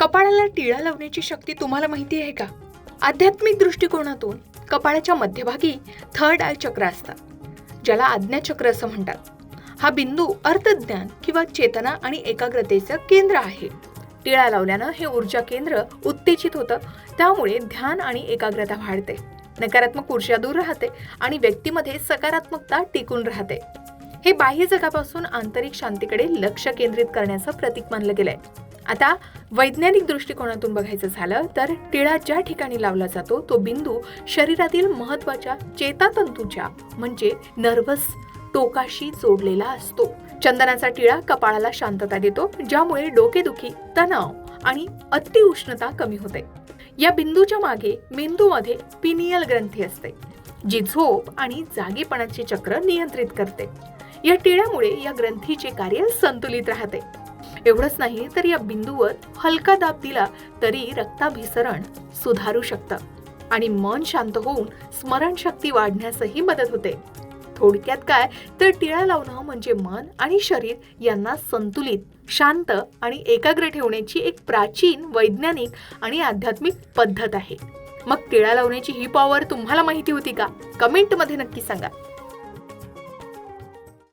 कपाळाला टिळा लावण्याची शक्ती तुम्हाला माहिती आहे का? आध्यात्मिक दृष्टिकोनातून कपाळाच्या मध्यभागी थर्ड आय चक्र असतात ज्याला आज्ञाचक्र असं म्हणतात. हा बिंदू अर्थज्ञान किंवा चेतना आणि एकाग्रतेचं केंद्र आहे. टिळा लावल्यानं हे ऊर्जा केंद्र उत्तेजित होतं त्यामुळे ध्यान आणि एकाग्रता वाढते नकारात्मक ऊर्जा दूर राहते आणि व्यक्तीमध्ये सकारात्मकता टिकून राहते. हे बाह्य जगापासून आंतरिक शांतीकडे लक्ष केंद्रित करण्याचं प्रतीक मानलं गेलंय. आता वैज्ञानिक दृष्टिकोनातून बघायचं झालं तर टिळा ज्या ठिकाणी लावला जातो तो बिंदू शरीरातील महत्त्वाच्या चेतातंतूच्या म्हणजे नर्वस टोकाशी जोडलेला असतो. चंदनाचा टिळा कपाळाला शांतता देतो ज्यामुळे डोकेदुखी तणाव आणि अतिउष्णता कमी होते. या बिंदूच्या मागे मेंदूमध्ये पिनियल ग्रंथी असते जी झोप आणि जागेपणाचे चक्र नियंत्रित करते. या टिळ्यामुळे या ग्रंथीचे कार्य संतुलित राहते. एवढंच नाही तर या बिंदूवर हलका दाब दिला तरी रक्ताभिसरण सुधारू शकतं आणि मन शांत होऊन स्मरणशक्ती वाढण्यासही मदत होते. थोडक्यात काय तर टिळा लावणं म्हणजे मन आणि शरीर यांना संतुलित शांत आणि एकाग्र ठेवण्याची एक प्राचीन वैज्ञानिक आणि आध्यात्मिक पद्धत आहे. मग टिळा लावण्याची ही पॉवर तुम्हाला माहिती होती का? कमेंटमध्ये नक्की सांगा.